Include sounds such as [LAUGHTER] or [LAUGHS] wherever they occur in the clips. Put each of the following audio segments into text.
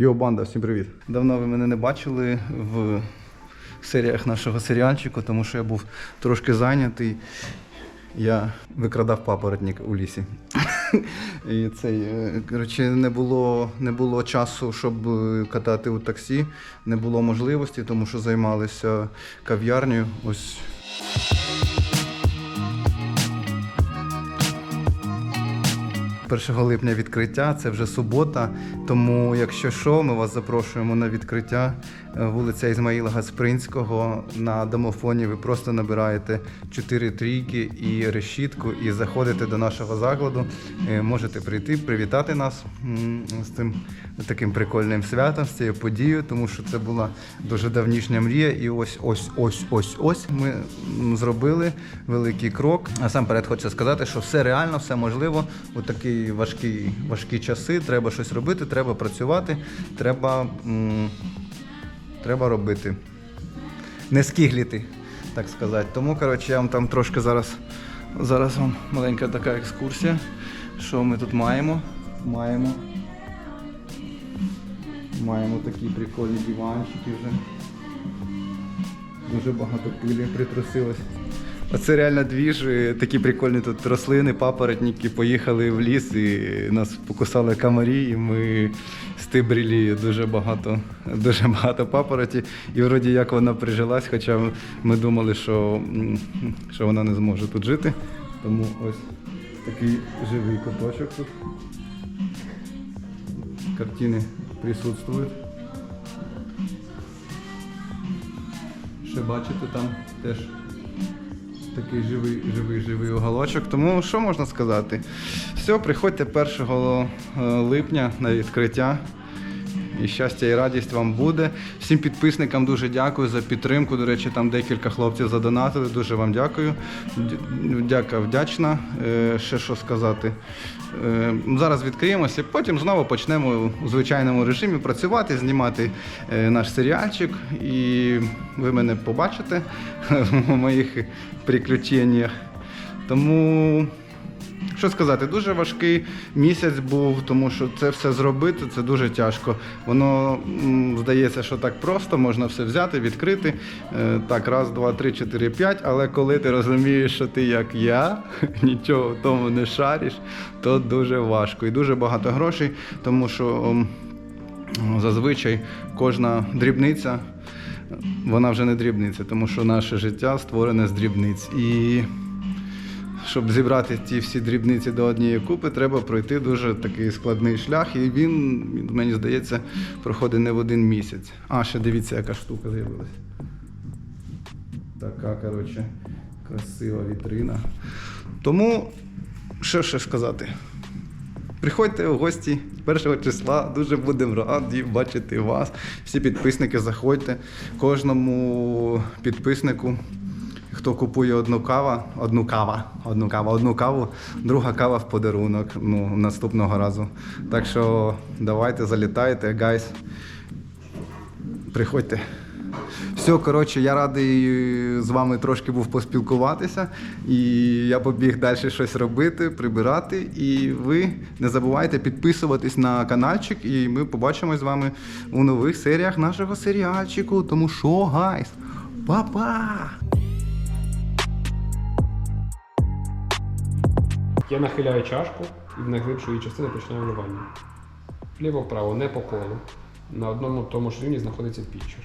Йо, банда, всім привіт. Давно ви мене не бачили в серіях нашого серіальчику, тому що я був трошки зайнятий. Я викрадав папоротник у лісі. І цей, е, коротше, не було, не було часу, щоб е, катати у таксі, не було можливості, тому що займалися кав'ярнею. Ось 1 липня відкриття, це вже субота. Тому, якщо що, ми вас запрошуємо на відкриття Е, вулиця Ізмаїла Гаспринського. На домофоні ви просто набираєте 4 трійки і решітку, і заходите до нашого закладу. Е, Можете прийти, привітати нас з цим таким прикольним святом, з цією подією, тому що це була дуже давнішня мрія. І ось ось ось ось ось ми зробили великий крок. А сам перед хочу сказати, що все реально, все можливо. У важкі, важкі часи треба щось робити, треба працювати, треба, м, треба робити. Не скигліти, так сказати. Тому, коротше, я вам там трошки зараз. Зараз вам маленька така екскурсія. Що ми тут маємо? Маємо. Маємо такі прикольні диванчики вже. Дуже багато пилі притрусилось. Оце реально двіж, е, такі прикольні тут рослини, папоротники, поїхали в ліс і нас покусали комарі, і ми стибрили дуже багато, дуже багато папороті. І вроді як вона прижилась, хоча ми думали, що, що вона не зможе тут жити. Тому ось такий живий куточок тут. Картини присутствують. Ще бачите, там теж такий живий, живий, живий уголочок. Тому що можна сказати? Все, приходьте 1 е, липня на відкриття. І щастя і радість вам буде. Всім підписникам дуже дякую за підтримку. До речі, там декілька хлопців задонатили. Дуже вам дякую. Дяка вдячна. Е, Ще що сказати. Е, Зараз відкриємося, потім знову почнемо у звичайному режимі працювати, знімати е, наш серіальчик. І ви мене побачите [LAUGHS] в моїх приключеннях. Тому що сказати, дуже важкий місяць був, тому що це все зробити це дуже тяжко. Воно здається, що так просто, можна все взяти, відкрити. Е, Так, раз, два, три, чотири, п'ять. Але коли ти розумієш, що ти як я, [LAUGHS] нічого в тому не шариш, то дуже важко. І дуже багато грошей, тому що зазвичай кожна дрібниця. Вона вже не дрібниця, тому що наше життя створене з дрібниць. І щоб зібрати ті всі дрібниці до однієї купи, треба пройти дуже такий складний шлях, і він, мені здається, проходить не в один місяць. А, ще дивіться, яка штука з'явилася. Така, коротше, красива вітрина. Тому, що ще сказати? Приходьте у гості 1 числа, дуже будемо раді бачити вас. Всі підписники заходьте. Кожному підписнику, хто купує одну каву, одну кава, одну каву, одну каву, друга кава в подарунок ну, наступного разу. Так що давайте, залітайте, гайс. Приходьте. Все, коротше, я радий з вами трошки був поспілкуватися. І я побіг далі щось робити, прибирати. І ви не забувайте підписуватись на каналчик, і ми побачимось з вами у нових серіях нашого серіальчику. Тому що, гайс, па-па! Я нахиляю чашку і в найглибшу її частину починаю вливання. Вліво-вправо, не по колу. На одному тому ж рівні знаходиться пітчер.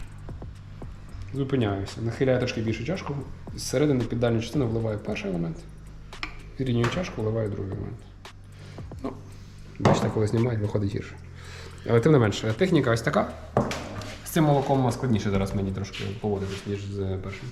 Зупиняюся. Нахиляю трошки більшу чашку. Зсередини під дальню частину вливаю перший елемент. Рівнюю чашку, вливаю другий елемент. Ну, бачите, коли знімають, виходить гірше. Але тим не менше, техніка ось така. З цим молоком складніше зараз мені трошки поводитись, ніж з першим.